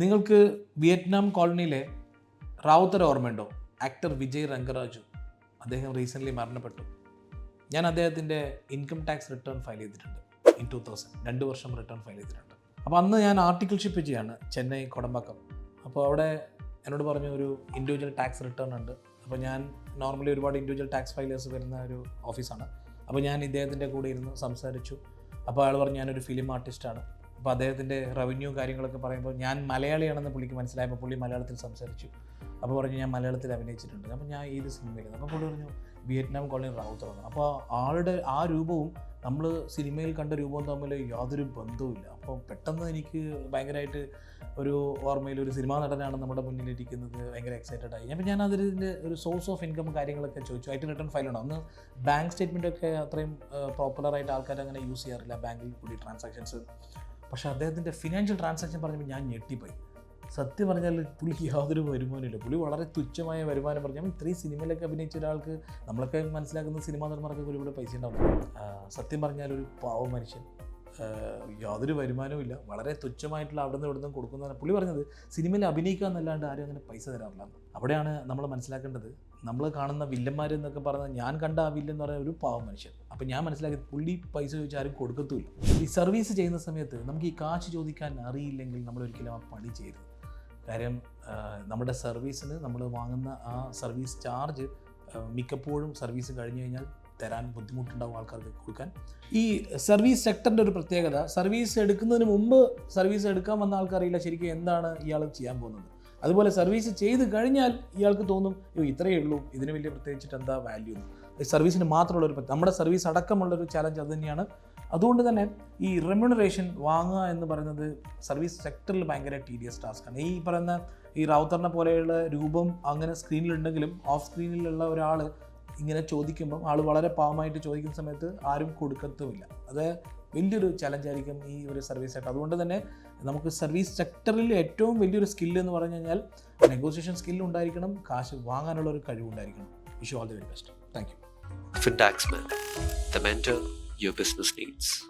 നിങ്ങൾക്ക് വിയറ്റ്നാം കോളനിയിലെ റാവുത്തർ ഓർമ്മയുണ്ടോ? ആക്ടർ വിജയ് രംഗരാജു. അദ്ദേഹം റീസെന്റ്ലി മരണപ്പെട്ടു. ഞാൻ അദ്ദേഹത്തിന്റെ ഇൻകം ടാക്സ് റിട്ടേൺ ഫയൽ ചെയ്തിട്ടുണ്ട്. ഇൻ ടു തൗസൻഡ് രണ്ട് വർഷം റിട്ടേൺ ഫയൽ ചെയ്തിട്ടുണ്ട്. അപ്പോൾ അന്ന് ഞാൻ ആർട്ടിക്കിൾഷിപ്പ് ചെയ്യാണ് ചെന്നൈ കൊടമ്പാക്കം. അപ്പോൾ അവിടെ എന്നോട് പറഞ്ഞു ഒരു ഇൻഡിവിജ്വൽ ടാക്സ് റിട്ടേൺ ഉണ്ട്. അപ്പോൾ ഞാൻ നോർമലി ഒരുപാട് ഇൻഡിവിജ്വൽ ടാക്സ് ഫയലേഴ്സ് വരുന്ന ഒരു ഓഫീസാണ് അപ്പോൾ ഞാൻ ഇദ്ദേഹത്തിന്റെ കൂടെ ഇരുന്ന് സംസാരിച്ചു. അപ്പോൾ അയാൾ പറഞ്ഞു ഞാനൊരു ഫിലിം ആർട്ടിസ്റ്റാണ് അപ്പോൾ അദ്ദേഹത്തിന്റെ റവന്യൂ കാര്യങ്ങളൊക്കെ പറയുമ്പോൾ ഞാൻ മലയാളിയാണെന്ന് പുള്ളിക്ക് മനസ്സിലായപ്പോൾ പുള്ളി മലയാളത്തിൽ സംസാരിച്ചു. അപ്പോൾ പറഞ്ഞു ഞാൻ മലയാളത്തിൽ അഭിനയിച്ചിട്ടുണ്ട്. അപ്പോൾ ഞാൻ ഏത് സിനിമയിലും അപ്പോൾ പുള്ളി പറഞ്ഞു വിയറ്റ്നാം കോളനി റാവുത്തറാണ്. അപ്പോൾ ആളുടെ ആ രൂപവും നമ്മൾ സിനിമയിൽ കണ്ട രൂപവും തമ്മിൽ യാതൊരു ബന്ധവുമില്ല അപ്പോൾ പെട്ടെന്ന് എനിക്ക് ഭയങ്കരമായിട്ട് ഒരു ഓർമ്മയിൽ ഒരു സിനിമാ നടനാണ് നമ്മുടെ മുന്നിലിരിക്കുന്നത് ഭയങ്കര എക്സൈറ്റഡ് ആയി. അപ്പോൾ ഞാൻ അതിന്റെ ഒരു സോഴ്സ് ഓഫ് ഇൻകം കാര്യങ്ങളൊക്കെ ചോദിച്ചു. ആയിട്ട് റിട്ടേൺ ഫയലുണ്ട് അന്ന് ബാങ്ക് സ്റ്റേറ്റ്മെന്റ് ഒക്കെ അത്രയും പോപ്പുലറായിട്ട് ആൾക്കാർ അങ്ങനെ യൂസ് ചെയ്യാറില്ല. ബാങ്കിൽ കൂടി ട്രാൻസാക്ഷൻസ് പക്ഷേ അദ്ദേഹത്തിന്റെ ഫിനാൻഷ്യൽ ട്രാൻസാക്ഷൻ പറഞ്ഞപ്പോൾ ഞാൻ ഞെട്ടിപ്പോയി. സത്യം പറഞ്ഞാൽ പുള്ളിക്ക് യാതൊരു വരുമാനമില്ല പുള്ളി വളരെ തുച്ഛമായ വരുമാനം പറഞ്ഞു. ഇത്രയും സിനിമയിലൊക്കെ അഭിനയിച്ച ഒരാൾക്ക് നമ്മളൊക്കെ മനസ്സിലാക്കുന്ന സിനിമാ നടന്മാർക്കൊക്കെ ഒരുപാട് പൈസ ഉണ്ടാവും സത്യം പറഞ്ഞാൽ ഒരു പാവ മനുഷ്യൻ. യാതൊരു വരുമാനവും ഇല്ല വളരെ തുച്ഛമായിട്ടുള്ള അവിടെ നിന്ന് ഇവിടെ നിന്നും കൊടുക്കുന്നതാണ്. പുള്ളി പറഞ്ഞത് സിനിമയിൽ അഭിനയിക്കുക എന്നല്ലാണ്ട് ആരും അങ്ങനെ പൈസ തരാറില്ല അവിടെയാണ് നമ്മൾ മനസ്സിലാക്കേണ്ടത്. നമ്മൾ കാണുന്ന വില്ലന്മാരെന്നൊക്കെ പറഞ്ഞാൽ ഞാൻ കണ്ട ആ വില്ലൻ എന്ന് പറയുന്ന ഒരു പാവ മനുഷ്യൻ. അപ്പം ഞാൻ മനസ്സിലാക്കി പുള്ളി പൈസ ചോദിച്ചാൽ ആരും കൊടുക്കത്തുമില്ല. ഈ സർവീസ് ചെയ്യുന്ന സമയത്ത് നമുക്ക് ഈ കാശ് ചോദിക്കാൻ അറിയില്ലെങ്കിൽ നമ്മൾ ഒരിക്കലും ആ പണി ചെയ്യരുത്. കാര്യം നമ്മുടെ സർവീസിന് നമ്മൾ വാങ്ങുന്ന ആ സർവീസ് ചാർജ് മിക്കപ്പോഴും സർവീസ് കഴിഞ്ഞു കഴിഞ്ഞാൽ തരാൻ ബുദ്ധിമുട്ടുണ്ടാവും ആൾക്കാർക്ക് കൊടുക്കാൻ. ഈ സർവീസ് സെക്ടറിന്റെ ഒരു പ്രത്യേകത സർവീസ് എടുക്കുന്നതിന് മുമ്പ് സർവീസ് എടുക്കാൻ വന്ന ആൾക്കറിയില്ല ശരിക്കും എന്താണ് ഇയാൾ ചെയ്യാൻ പോകുന്നത്. അതുപോലെ സർവീസ് ചെയ്ത് കഴിഞ്ഞാൽ ഇയാൾക്ക് തോന്നും അയ്യോ ഇത്രയേ ഉള്ളൂ. ഇതിന് വലിയ പ്രത്യേകിച്ചിട്ട് എന്താ വാല്യൂ സർവീസിന് മാത്രമുള്ള ഒരു നമ്മുടെ സർവീസ് അടക്കമുള്ളൊരു ചാലഞ്ച് അത് തന്നെയാണ്. അതുകൊണ്ട് തന്നെ ഈ റെമ്യൂണറേഷൻ വാങ്ങുക എന്ന് പറയുന്നത് സർവീസ് സെക്ടറിൽ ഭയങ്കര ടീഡിയസ് ടാസ്ക്കാണ് ഈ പറയുന്ന ഈ റൗത്തറിനെ പോലെയുള്ള രൂപം അങ്ങനെ സ്ക്രീനിലുണ്ടെങ്കിലും ഓഫ് സ്ക്രീനിലുള്ള ഒരാൾ ഇങ്ങനെ ചോദിക്കുമ്പം ആൾ വളരെ പാവമായിട്ട് ചോദിക്കുന്ന സമയത്ത് ആരും കൊടുക്കത്തുമില്ല. അത് വലിയൊരു ചലഞ്ചായിരിക്കും ഈ ഒരു സർവീസ് സെക്ടർ അതുകൊണ്ട് തന്നെ നമുക്ക് സർവീസ് സെക്ടറിൽ ഏറ്റവും വലിയൊരു സ്കില്ല് എന്ന് പറഞ്ഞു കഴിഞ്ഞാൽ നെഗോസിയേഷൻ സ്കില്ല് ഉണ്ടായിരിക്കണം കാശ് വാങ്ങാനുള്ള ഒരു കഴിവുണ്ടായിരിക്കണം Vishu all the very best thank you Fintax man the mentor your business needs.